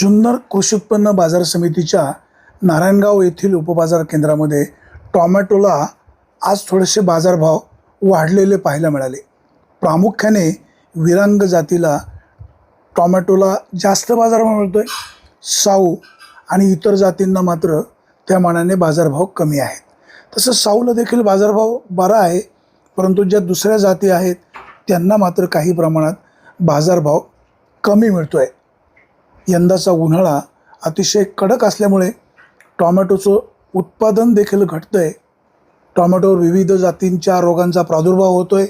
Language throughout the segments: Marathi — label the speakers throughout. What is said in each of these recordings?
Speaker 1: जुन्नर कृषी उत्पन्न बाजार समितीच्या नारायणगाव येथील उपबाजार केंद्रामध्ये टॉमॅटोला आज थोडेसे बाजारभाव वाढलेले पाहायला मिळाले. प्रामुख्याने विरांग जातीला टॉमॅटोला जास्त बाजारभाव मिळतो आहे साऊ आणि इतर जातींना मात्र त्या मानाने बाजारभाव कमी आहेत. तसं साऊला देखील बाजारभाव बरा आहे परंतु ज्या दुसऱ्या जाती आहेत त्यांना मात्र काही प्रमाणात बाजारभाव कमी मिळतो आहे यंदाचा उन्हाळा अतिशय कडक असल्यामुळे टॉमॅटोचं उत्पादन देखील घटतं आहे टॉमॅटोवर विविध जातींच्या रोगांचा प्रादुर्भाव होतो आहे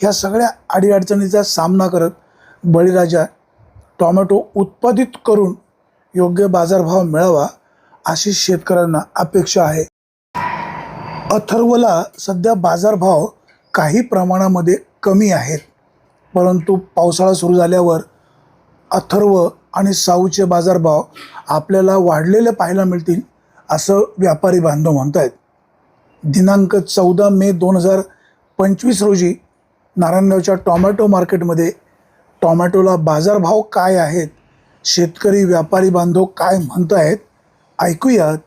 Speaker 1: ह्या सगळ्या अडीअडचणीचा सामना करत बळीराजा टॉमॅटो उत्पादित करून योग्य बाजारभाव मिळावा अशी शेतकऱ्यांना अपेक्षा आहे. अथर्वला सध्या बाजारभाव काही प्रमाणामध्ये कमी आहेत. परंतु पावसाळा सुरू झाल्यावर अथर्व आणि साऊचे बाजारभाव आपल्याला वाढलेले पाहायला मिळतील असं व्यापारी बांधव म्हणत आहेत दिनांक चौदा मे दोन हजार पंचवीस रोजी नारायणगावच्या टॉमॅटो मार्केटमध्ये टॉमॅटोला बाजारभाव काय आहेत शेतकरी व्यापारी बांधव काय म्हणत आहेत ऐकूयात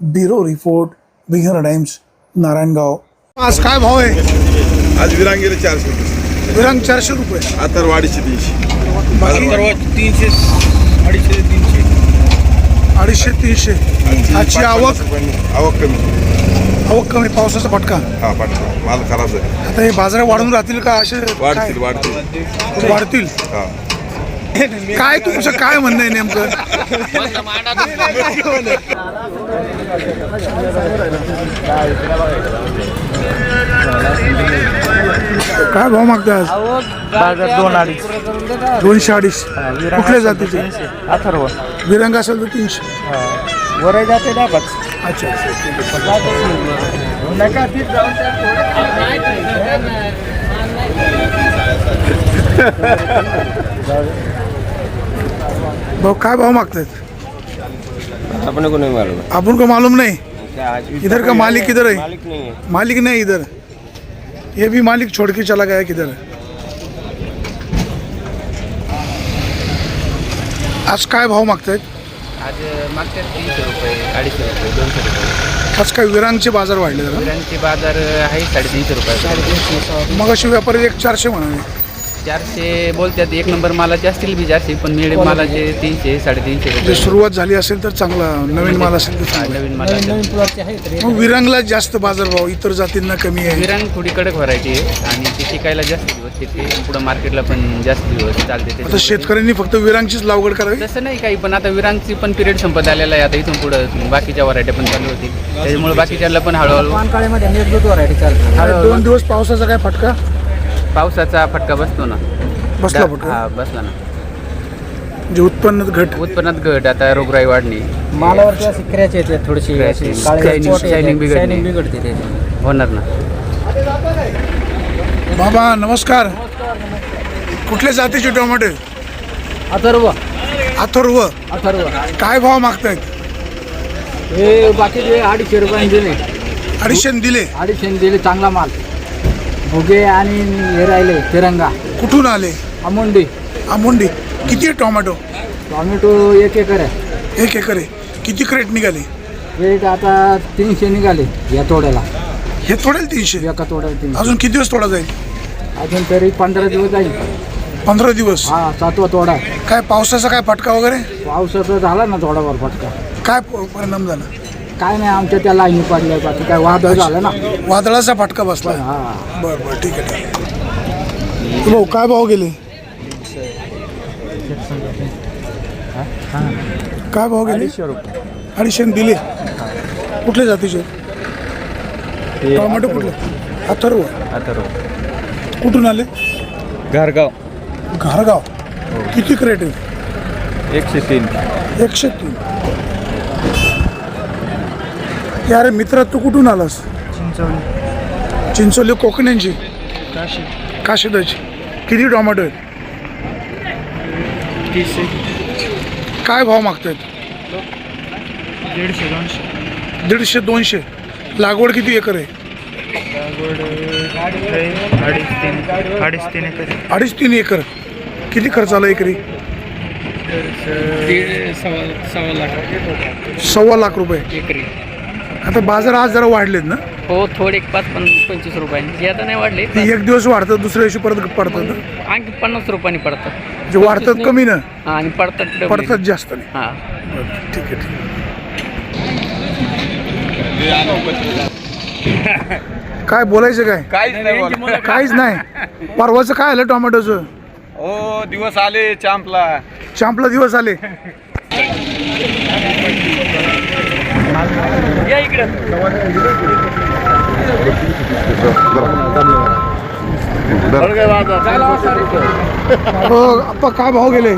Speaker 1: bureau report winger times Narayangaon. आज काय भाव आहे?
Speaker 2: आज विरांगेले चारशे रुपये.
Speaker 1: विरांग चारशे रुपये.
Speaker 2: आता वाडीचे तीनशे.
Speaker 3: तीनशे अडीचशे तीनशे.
Speaker 1: अडीचशे तीनशे. आजची आवक?
Speaker 2: आवक कमी.
Speaker 1: आवक कमी पावसाचा फटका.
Speaker 2: हा पाठवा माल खराब झाले.
Speaker 1: आता हे बाजार वाढून राहतील का? असे
Speaker 2: वाढतील वाढतील.
Speaker 1: काय? वाढतील.
Speaker 2: हा.
Speaker 1: काय तुमचं काय म्हणणं आहे नेमकं? काय भाव मागताय आज?
Speaker 3: बाजार दोन अडीच.
Speaker 1: दोनशे अडीच. कुठल्या जातीचे?
Speaker 3: अथर्व.
Speaker 1: विरंग असेल तर तीनशे.
Speaker 3: वराई जाते ना बघ
Speaker 1: अच्छा भाऊ काय भाव
Speaker 3: अपने को नहीं मालूम
Speaker 1: आपण को मालूम नहीं? इधर का मालिक किधर है
Speaker 3: मालिक नहीं है
Speaker 1: मालिक नहीं इधर. ये भी मालिक छोड़ के चला गया किधर आज काय भाव मागतायत?
Speaker 4: आज मागच्या तीनशे रुपये अडीचशे रुपये दोनशे रुपये.
Speaker 1: आज काय विरांगचे बाजार वाढले जरा?
Speaker 4: बिर्याणीचे बाजार आहे साडेतीनशे रुपये.
Speaker 1: मग अशी व्यापारी एक चारशे म्हणाले.
Speaker 4: चारशे बोलतात एक नंबर मालाचे असतील बी जास्ती पण मिडियम मालाचे तीनशे साडेतीनशे
Speaker 1: जे
Speaker 4: रुपये
Speaker 1: सुरुवात झाली असेल तर चांगला नवीन माल असेल तर
Speaker 4: हा,
Speaker 1: चांगला.
Speaker 4: नवीन मालाचे
Speaker 1: मग विरांगला जास्त बाजार भाव इतर जातींना कमी आहे.
Speaker 4: विरांग थोडी कडक व्हरायटी आहे आणि ती टिकायला जास्त दिवस टिकते पुढं मार्केटला पण जास्त दिवस चालते
Speaker 1: आता
Speaker 4: त्याच्यामुळे
Speaker 1: शेतकऱ्यांनी फक्त विरांगचीच लागवड करावी?
Speaker 4: तसं नाही काही पण आता विरांगची पण पिरियड संपत आलेला आहे. आता इथून पुढं बाकीच्या व्हरायट्या पण चालू होतील. त्याच्यामुळे बाकीच्याला पण हळूहळू
Speaker 3: व्हरायटी चालते
Speaker 4: हळूहळू
Speaker 1: दोन दिवस पावसाचा काय फटका?
Speaker 4: पावसाचा फटका बसतो ना.
Speaker 1: बसला
Speaker 4: दा-
Speaker 1: फटका?
Speaker 4: हा बसला ना.
Speaker 1: जे उत्पन्नात घट.
Speaker 4: उत्पन्नात घट आता रोगराई वाढणे
Speaker 3: मालावरती अशी क्रॅच येते थोडीशी
Speaker 4: Scratch,
Speaker 3: अशी काळी
Speaker 4: shining-
Speaker 3: spot येते,
Speaker 4: shining बिघडते.
Speaker 3: shining बिघडते त्याची
Speaker 4: होणार ना.
Speaker 1: बाबा नमस्कार. कुठल्या जातीचे टोमॅटो?
Speaker 3: अथर्व.
Speaker 1: अथर्व.
Speaker 3: अथर्व.
Speaker 1: काय भाव मागतायत?
Speaker 3: हे बाकीचे अडीचशे रुपयाने दिले.
Speaker 1: अडीचशे दिले.
Speaker 3: अडीचशे दिले चांगला माल. भुगे आणि हे राहिले तिरंगा.
Speaker 1: कुठून आले?
Speaker 3: अमुंडी.
Speaker 1: आमुंडी किती आहे टोमॅटो?
Speaker 3: टॉमॅटो एक एकर आहे.
Speaker 1: एक एकर आहे. किती क्रेट निघाले?
Speaker 3: रेट आता तीनशे निघाले या तोड्याला.
Speaker 1: हे तोडेल तीनशे?
Speaker 3: एका तोड्याला तीनशे.
Speaker 1: अजून किती दिवस तोडा जाईल?
Speaker 3: अजून तरी पंधरा दिवस जाईल.
Speaker 1: पंधरा दिवस?
Speaker 3: हा सातवा तोडा.
Speaker 1: काय पावसाचा काय फटका वगैरे?
Speaker 3: पावसाचा झाला ना थोडाफार फटका.
Speaker 1: काय प- परिणाम झाला?
Speaker 3: काय नाही आमच्या त्या लाईनी पडल्या बाकी काय वादळ झालं ना.
Speaker 1: वादळाचा फटका बसला
Speaker 3: हा.
Speaker 1: बरं बरं ठीक आहे ठीक आहे. भाऊ काय भाव गेले? काय भाव गेले? अडीचशे दिले. कुठल्या जातीचे? टोमॅटो कुठले? अथर्व.
Speaker 4: अथर्व.
Speaker 1: कुठून आले?
Speaker 3: घरगाव.
Speaker 1: घारगाव. किती क्रेट आहे?
Speaker 3: एकशे तीन.
Speaker 1: एकशे तीन. यारे मित्रा तू कुठून आलास? चिंचोली. कोकण्यांची काशीदाची किती टोमॅटो आहेत? काय भाव मागतायत?
Speaker 5: दीडशे दोनशे.
Speaker 1: दीडशे दोनशे. लागवड किती एकर आहे?
Speaker 5: अडीच तीन अडीच तीन एकर
Speaker 1: अडीच तीन एकर. किती खर्च आला एकरी?
Speaker 4: दीड सव्वा सव्वा लाख.
Speaker 1: सव्वा लाख रुपये.
Speaker 4: एकरी.
Speaker 1: आता बाजार आज जरा वाढलेत ना?
Speaker 4: हो थोडे एक पाच पण पंचवीस रुपयांनी. जे आता नाही वाढले
Speaker 1: ती एक दिवस वाढतात दुसऱ्या दिवशी परत पडतात ना?
Speaker 4: आणखी पन्नास रुपयांनी पडतात.
Speaker 1: जे वाढतात कमी ना?
Speaker 4: हा, आणि पडतात डबल.
Speaker 1: पडतात जास्त नाही.
Speaker 4: हा.
Speaker 1: बरं, ठीक आहे ठीक आहे. काय बोलायचं काय?
Speaker 2: काहीच नाही बोला
Speaker 1: काहीच नाही. परवाचं काय आलं टोमॅटोचं?
Speaker 2: हो दिवस आले चांपला
Speaker 1: चांपला दिवस आले. हो आप्पा काय भाव गेले?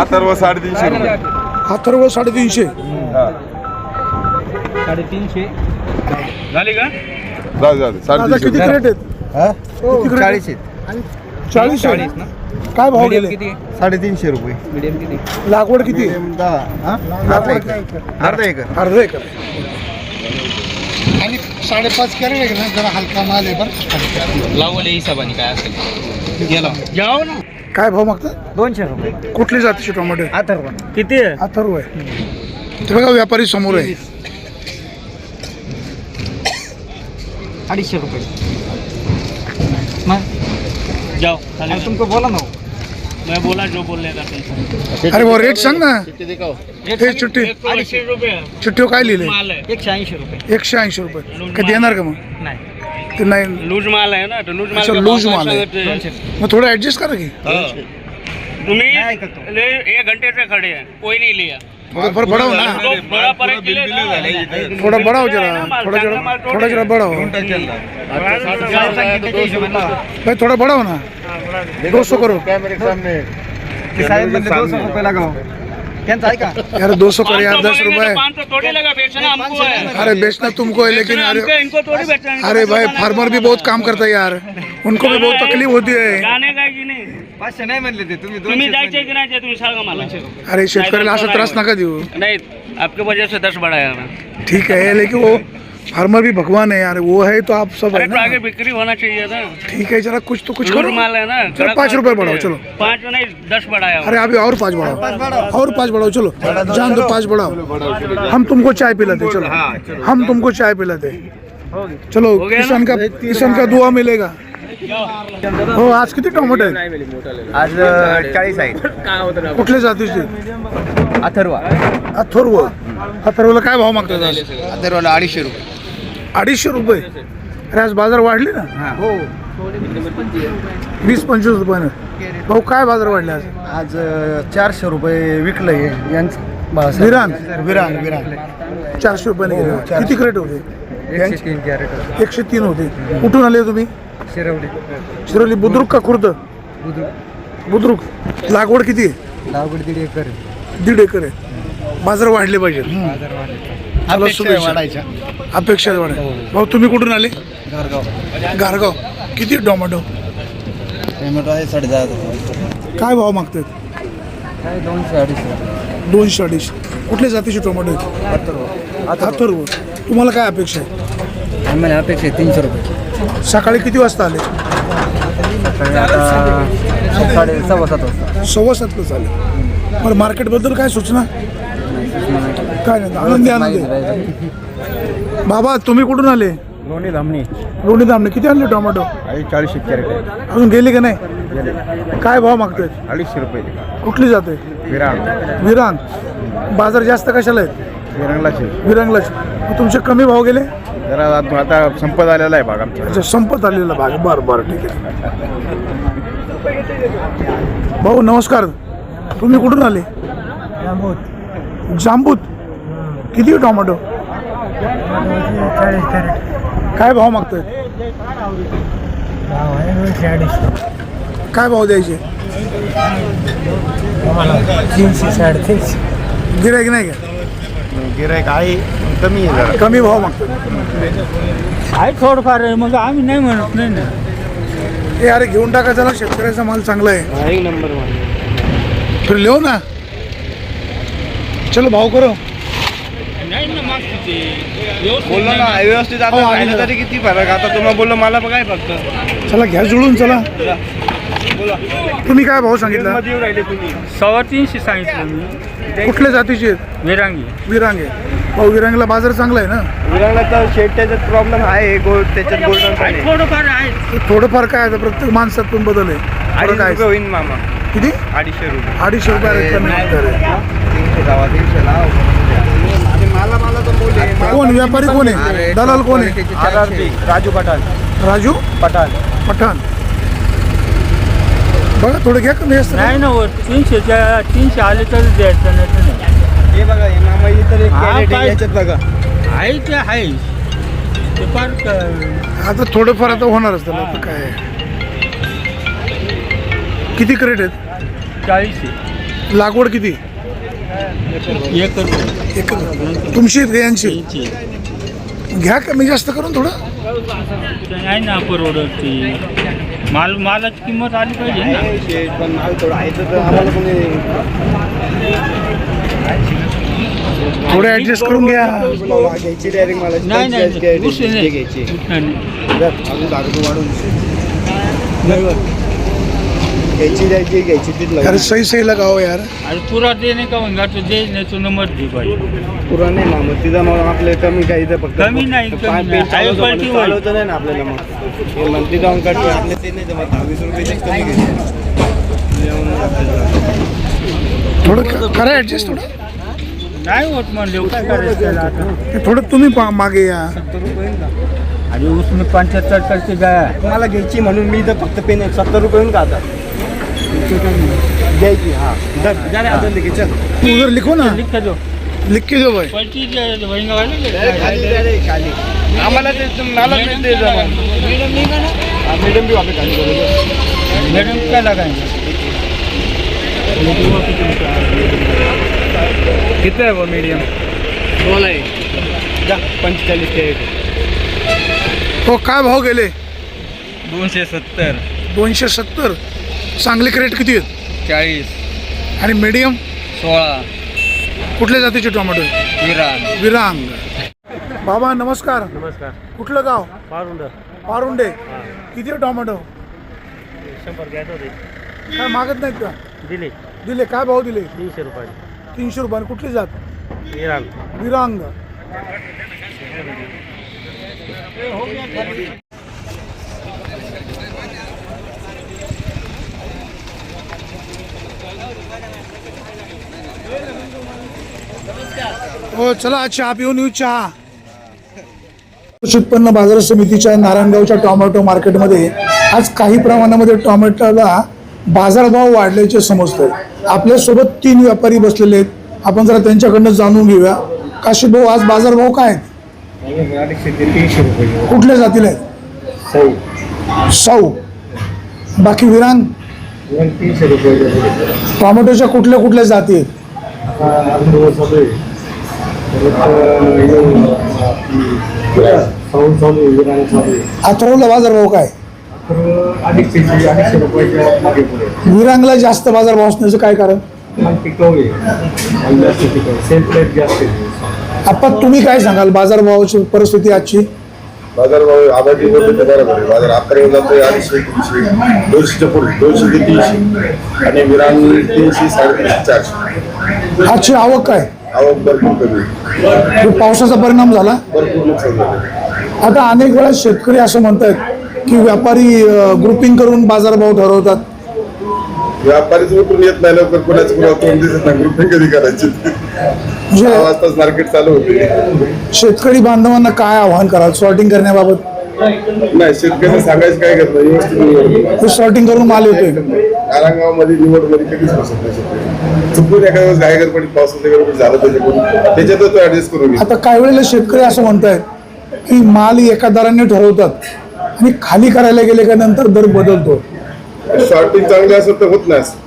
Speaker 2: अथर्व साडेतीनशे रुपये.
Speaker 1: अथर्व साडेतीनशे.
Speaker 3: साडेतीनशे.
Speaker 2: झाले.
Speaker 1: आता
Speaker 2: साडेतीनशे
Speaker 1: किती. क्रेट आहेत? crate आहेत? चाळीस आहे? काय भाव गेले?
Speaker 3: किती?
Speaker 5: साडेतीनशे रुपये.
Speaker 3: मिडियम किती?
Speaker 1: लागवड किती? आहे?
Speaker 5: दहा हा? अर्धा एकर. अर्धा एकर.
Speaker 1: अर्धा एकर.
Speaker 5: आणि साडेपाच कॅरेट ना? जरा हलका माल आहे बरं.
Speaker 4: लावले हिशोबाने काय असेल. गेला.
Speaker 3: जाऊ ना.
Speaker 1: काय भाव मागतात
Speaker 3: दोनशे रुपये.
Speaker 1: कुठली जातीचे टोमॅटो आहे?
Speaker 3: अथर्व. किती आहे?
Speaker 1: अथर्व आहे. ते बघा व्यापारी समोर आहे.
Speaker 3: अडीचशे रुपये. मग? जाओ अरे तुमको बोला ना मैं बोला जो बोलने का
Speaker 1: अरे भाऊ रेट सांग ना। हे। चिठ्ठी
Speaker 3: अडीचशे रुपये
Speaker 1: चिठ्ठीवर काय
Speaker 3: माल आहे एकशे ऐंशी रुपये।
Speaker 1: एकशे ऐंशी रुपये। कधी येणार का मग
Speaker 3: नाही।
Speaker 1: ते नाही।
Speaker 6: लूज माल आहे ना तो लूज माल
Speaker 1: अच्छा
Speaker 6: का
Speaker 1: लूज
Speaker 6: भाव
Speaker 1: माल आहे
Speaker 6: सांगते.
Speaker 3: दोनशे
Speaker 1: मग थोडं ऍडजस्ट करा की
Speaker 6: तुम्ही
Speaker 3: नाही ऐकत तो.
Speaker 6: ले एक घंटे से खड़े हैं। कोई नहीं लिया।
Speaker 1: थोडं फार बढाव ना
Speaker 6: तो बड़ा परे के लिए
Speaker 1: थोडा बढाव जरा थोडा जरा थोडा जरा बढाव भाई थोड़ा बढ़ाओ ना दो सौ करो
Speaker 5: साहेब म्हणले दोनशे रुपये लगाव त्यांचं ऐका.
Speaker 1: यार दो सौ करो यार दस रुपए
Speaker 6: पाँच सौ थोड़ी लगा बेचना हमको है
Speaker 1: अरे बेचना तुमको है लेकिन अरे
Speaker 6: हमको है, इनको थोड़ी बेचना है,
Speaker 1: अरे भाई फार्मर भी बहुत काम करता है यार। उनको भी बहुत तकलीफ होती है।
Speaker 6: जाने का की नाही?
Speaker 5: पाचशे नाही म्हणले ते तुम्ही
Speaker 6: तुम्ही
Speaker 5: दोनशे
Speaker 6: जायचे की नाही ते तुम्ही सांगा मला.
Speaker 1: अरे शेतकऱ्याला असा त्रास नका देऊ.
Speaker 6: नहीं आपके वजह से दस बढ़ाया मैं
Speaker 1: ठीक है लेकिन वो फार्मर भी भगवान है यार वो है तो आप सब है
Speaker 6: अरे तो
Speaker 1: ना।
Speaker 6: आगे बिक्री होना चाहिए था।
Speaker 1: ठीक है जरा कुछ तो कुछ करो।
Speaker 6: माल है ना
Speaker 1: चलो पाँच रुपए बढ़ाओ चलो।
Speaker 6: पाँच नहीं दस बढ़ाया।
Speaker 1: अरे अभी और पाँच बढ़ाओ। और पाँच बढ़ाओ चलो। जान दो पाँच बढ़ाओ। हम तुमको चाय पिलाते चलो। हम तुमको चाय पिलाते। चलो
Speaker 6: हो गया ना?
Speaker 1: किसान का किसान का दुआ मिलेगा। हो आज किती टोमॅटो आहेत
Speaker 5: आज चाळीस आहे
Speaker 1: कुठल्या जातीचे
Speaker 5: अथर्वा।
Speaker 1: अथर्व? अथर्वला काय भाव मागतात आज?
Speaker 5: अथर्वाला अडीचशे रुपये।
Speaker 1: अडीचशे रुपये. अरे आज बाजार वाढले ना?
Speaker 5: हो.
Speaker 1: वीस पंचवीस रुपयानं. भाऊ काय बाजार वाढले आज?
Speaker 5: आज चारशे रुपये विकलंय यांचं.
Speaker 1: विरान?
Speaker 5: विरान विरान.
Speaker 1: चारशे रुपयाने गेले किती क्रेट होते?
Speaker 5: एकशे तीन कॅरेट
Speaker 1: एकशे तीन होते. कुठून आले तुम्ही?
Speaker 5: शिरवली.
Speaker 1: शिरोली बुद्रुक का खुर्द? बुद्रुक. लागवड किती आहे?
Speaker 5: लागवड दीड एकर आहे.
Speaker 1: दीड एकर आहे. बाजार वाढले पाहिजे चला
Speaker 5: अपेक्षा आहे
Speaker 1: शुभेच्छा. अपेक्षा वाढ. भाऊ तुम्ही कुठून आले?
Speaker 5: गारगाव.
Speaker 1: गारगाव. किती टोमॅटो?
Speaker 5: टोमॅटो आहे साडे दहा
Speaker 1: काय भाव मागतात
Speaker 5: काय दोनशे अडीचशे.
Speaker 1: दोनशे अडीचशे. कुठल्या जातीचे टोमॅटो आहेत? अथर्व तुम्हाला काय अपेक्षा आहे?
Speaker 5: आम्हाला अपेक्षा आहे तीनशे रुपये.
Speaker 1: सकाळी किती वाजता आले?
Speaker 5: सव्वा सात वाजता.
Speaker 1: सव्वा सातला आले बरं मार्केटबद्दल काय सूचना? काय नाही आनंदी आनंदी. बाबा तुम्ही कुठून आले?
Speaker 5: लोणी धामणी.
Speaker 1: लोणी दामने किती आणले टोमॅटो?
Speaker 5: आई चाळीसशे कॅरेट
Speaker 1: अजून गेले का नाही? काय भाव मागतायत?
Speaker 5: अडीचशे रुपये
Speaker 1: कुठली जाते
Speaker 5: विरान.
Speaker 1: विरान. बाजार जास्त कशाला आहेत?
Speaker 5: विरांगलाचे
Speaker 1: विरांगलाच तुमचे कमी भाव गेले?
Speaker 5: जरा आता संपत आलेला आहे भाग आमचा.
Speaker 1: अच्छा संपत आलेला भाग. बरं बरं ठीक आहे. भाऊ नमस्कार. तुम्ही कुठून आले? जांबूत किती टोमॅटो? काय भाव मागतोय? काय भाव द्यायचे?
Speaker 3: तीनशे साडेतीनशे
Speaker 1: गिरायक नाही का?
Speaker 5: गिरायक आहे कमी आहे
Speaker 1: कमी भाव मागतोय.
Speaker 3: आहे थोडंफार आहे, मग आम्ही नाही म्हणत नाही ना.
Speaker 1: हे अरे घेऊन टाका चला शेतकऱ्याचा माल चांगला आहे.
Speaker 6: एक नंबर
Speaker 1: फिर लिहो ना? चलो भाव करो.
Speaker 5: बोललो ना व्यवस्थित
Speaker 1: हो,
Speaker 5: आता
Speaker 1: आहे
Speaker 5: राहिलं. तरी किती फरक? आता तुम्हाला बोललो मला बघाय फक्त
Speaker 1: चला घ्या जुळून चला. तुम्ही काय भाव सांगितला?
Speaker 7: सव्वा तीनशे सांगितलं मी.
Speaker 1: कुठल्या जातीचे आहेत?
Speaker 7: विरांगी.
Speaker 1: विरांगे. भाऊ विरांगेला बाजार चांगला आहे ना?
Speaker 5: विरांगणाचा शेट त्याच्यात प्रॉब्लेम आहे गोल्ड त्याच्यात गोल्डन पण आहे.
Speaker 7: थोडंफार आहे.
Speaker 1: थोडंफार काय आहे, प्रत्येक माणसात पण बदल आहे. फरक
Speaker 5: अडीचशे
Speaker 1: आहे.
Speaker 5: रुपये होईल मामा.
Speaker 1: किती?
Speaker 5: अडीचशे रुपये.
Speaker 1: अडीचशे रुपये रेट कमी होणार आहे.
Speaker 5: तीनशे जावा तीनशे लाव. तर बोल
Speaker 1: कोण? व्यापारी कोण आहे? दलाल कोण आहे?
Speaker 5: R R B Raju Pathan.
Speaker 1: Raju?
Speaker 5: Pathan.
Speaker 1: Pathan. बघा थोडं घ्या कमी असतं
Speaker 7: नाही ना तीनशेच्या तीनशे आले तर द्यायचं नाही
Speaker 5: हे बघा हे मामा इतर एक
Speaker 7: हा,
Speaker 5: कॅरेट आहे? याच्यात बघा.
Speaker 7: आहे ते आहे? ते फार क-
Speaker 1: आता थोडंफार आता होणारच त्याला आता काय? आहे. किती क्रेट आहेत?
Speaker 7: चाळीसशे
Speaker 1: लागवड किती?
Speaker 7: एक
Speaker 1: एक तुमची यांची. घ्या कमी जास्त करून थोडं?
Speaker 7: नाही ना परवडत ती माल मालाची किंमत आली पाहिजे ना.
Speaker 5: हे पण माल थोडा आहे तर आम्हाला पण
Speaker 1: थोडं ऍडजस्ट करून घ्या
Speaker 5: घ्यायची. डायरेक्ट मला
Speaker 7: नाही नाही.
Speaker 5: घ्यायची. अजून वाढून घ्यायची द्यायची घ्यायची तीच
Speaker 1: अरे
Speaker 5: लागेल
Speaker 1: सही सही लगाओ यार.
Speaker 7: अरे पुरा देणे का म्हणगा तो दे नाही तो नंबर दे पाहिजे
Speaker 5: पुरा नाही ना मग तिथं मग आपले कमी काही इथं फक्त
Speaker 7: कमी नाही, कमी
Speaker 5: पाच
Speaker 7: नाही.
Speaker 5: पेन चालवतो
Speaker 7: होईल.
Speaker 5: चालवतं नाही ना आपल्याला मग. हे मंथली जाऊन काढतो आपले ते नाही जमत. वीस रुपये जास्त कमी घ्यायचे जेवण आपल्याला.
Speaker 1: थोडं क- करा ऍडजस्ट थोडं.
Speaker 7: नाही होत म्हणले काय करायचं त्याला आता.
Speaker 1: ते थोडं तुम्ही पा- मागे या.
Speaker 5: सत्तर रुपये होईल का?
Speaker 7: आणि उसने पंच्याहत्तर टक्के गाय
Speaker 5: मला घ्यायची म्हणून मी तर फक्त पेन सत्तर रुपये होईल का आता? घ्यायची हा. धर, जा रे, आता लगेच चल.
Speaker 1: तू उधर लिखो ना.
Speaker 7: लिख दो
Speaker 1: लिख के दो भाई.
Speaker 7: पलटी वहिंगा
Speaker 5: खाली जा रे, खाली. आम्हाला ते मला ते दे. हा, मॅडम बी वापस खाली करू.
Speaker 7: मैडम क्या लगाएंगे
Speaker 2: किती आहे मीडियम
Speaker 5: सोळा आहे जा पंचेचाळीस कॅरेट
Speaker 1: हो काय भाव गेले?
Speaker 2: दोनशे सत्तर.
Speaker 1: दोनशे सत्तर. चांगले क्रेट किती आहेत?
Speaker 2: चाळीस.
Speaker 1: आणि मीडियम
Speaker 2: सोळा.
Speaker 1: कुठल्या जातीचे टोमॅटो
Speaker 2: विरान
Speaker 1: विरांग. बाबा नमस्कार.
Speaker 3: नमस्कार.
Speaker 1: कुठलं गाव?
Speaker 3: पारुंड.
Speaker 1: पारुंडे. किती आहे टोमॅटो
Speaker 3: शंभर घ्यायचं होते.
Speaker 1: काय मागत नाहीत का?
Speaker 3: दिले.
Speaker 1: दिले. काय भाव दिले?
Speaker 3: तीनशे रुपये
Speaker 1: तीनशे रुपये आणि कुठली जात?
Speaker 3: इराण
Speaker 1: विरांग. हो चला चहा पिऊन येऊ चहा. कृषी उत्पन्न बाजार समितीच्या नारायणगावच्या टोमॅटो मार्केटमध्ये आज काही प्रमाणामध्ये टॉमॅटोला बाजारभाव वाढल्याचे समजतंय. आपल्यासोबत तीन व्यापारी बसलेले आहेत. आपण जरा त्यांच्याकडनं जाणून घेऊया. काशी भाऊ आज बाजारभाव काय आहेत? कुठल्या जातीला आहेत? साऊ बाकी विरांग टॉमॅटोच्या कुठल्या कुठल्या जाती आहेत? अथर्वला बाजारभाव काय? विरांगला जास्त बाजारभाव असण्याचं काय कारण? आपण तुम्ही काय सांगाल? बाजारभावाची परिस्थिती आजची?
Speaker 8: बाजारभाव आबाजी बरोबर बरोबर आहे. बाजार अकरा जातोय अडीचशे तीनशे दोनशेच्या पुढे दोनशे ते तीनशे. आणि विरान तीनशे साडेतीनशे चारशे.
Speaker 1: आजची आवक काय?
Speaker 8: आवक भरपूर कमी.
Speaker 1: जो पावसाचा परिणाम झाला.
Speaker 8: भरपूर नुकसान झालं.
Speaker 1: आता अनेक वेळा शेतकरी असं म्हणतात की व्यापारी ग्रुपिंग करून बाजारभाव ठरवतात.
Speaker 8: व्यापारीच उठून येत नाही लवकर. कोणाचं कुणा तोंड दिसत नाही. ग्रुपिंग कधी करायची? सहा वाजताच मार्केट चालू होते.
Speaker 1: शेतकरी बांधवांना काय आव्हान कराल? सॉर्टिंग करण्याबाबत?
Speaker 8: नाही शेतकऱ्यांना सांगायचं काय करत? नाही
Speaker 1: सॉर्टिंग करून माल येतोय.
Speaker 8: नारायणगावमध्ये निवडमध्ये कधीच बसत नाही शेतकरी? चुकून एखाद्या वेळेस गायगरपणी पावसाच्या गडबड झालं त्याच्याकडून त्याच्यातच तो ऍडजस्ट करून घेतो.
Speaker 1: आता काही वेळेला शेतकरी असं म्हणतायत की माल एका दराने ठरवतात आणि खाली करायला गेले का नंतर दर बदलतो.
Speaker 8: शॉर्टिंग चांगली असेल तर होत नाही. असं.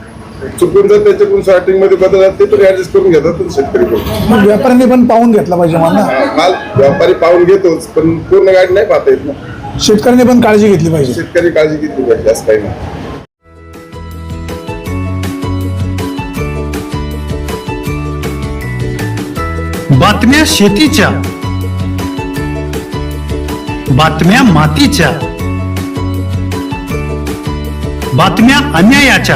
Speaker 8: चुकून जर त्याच्याकडून शॉर्टिंगमध्ये बदलतात ते तर ऍडजस्ट करून घेतात तर शेतकरी
Speaker 1: मग व्यापाऱ्यांनी पण पाहून घेतला पाहिजे माल
Speaker 8: माल व्यापारी पाहून घेतोच पण पूर्ण गाडी नाही पाहता येत ना.
Speaker 1: शेतकऱ्यांनी पण काळजी घेतली पाहिजे.
Speaker 8: शेतकरी काळजी घेतली पाहिजे असं काही नाही.
Speaker 9: बातम्या शेतीच्या. बातम्या मातीच्या. बातम्या अन्यायाच्या.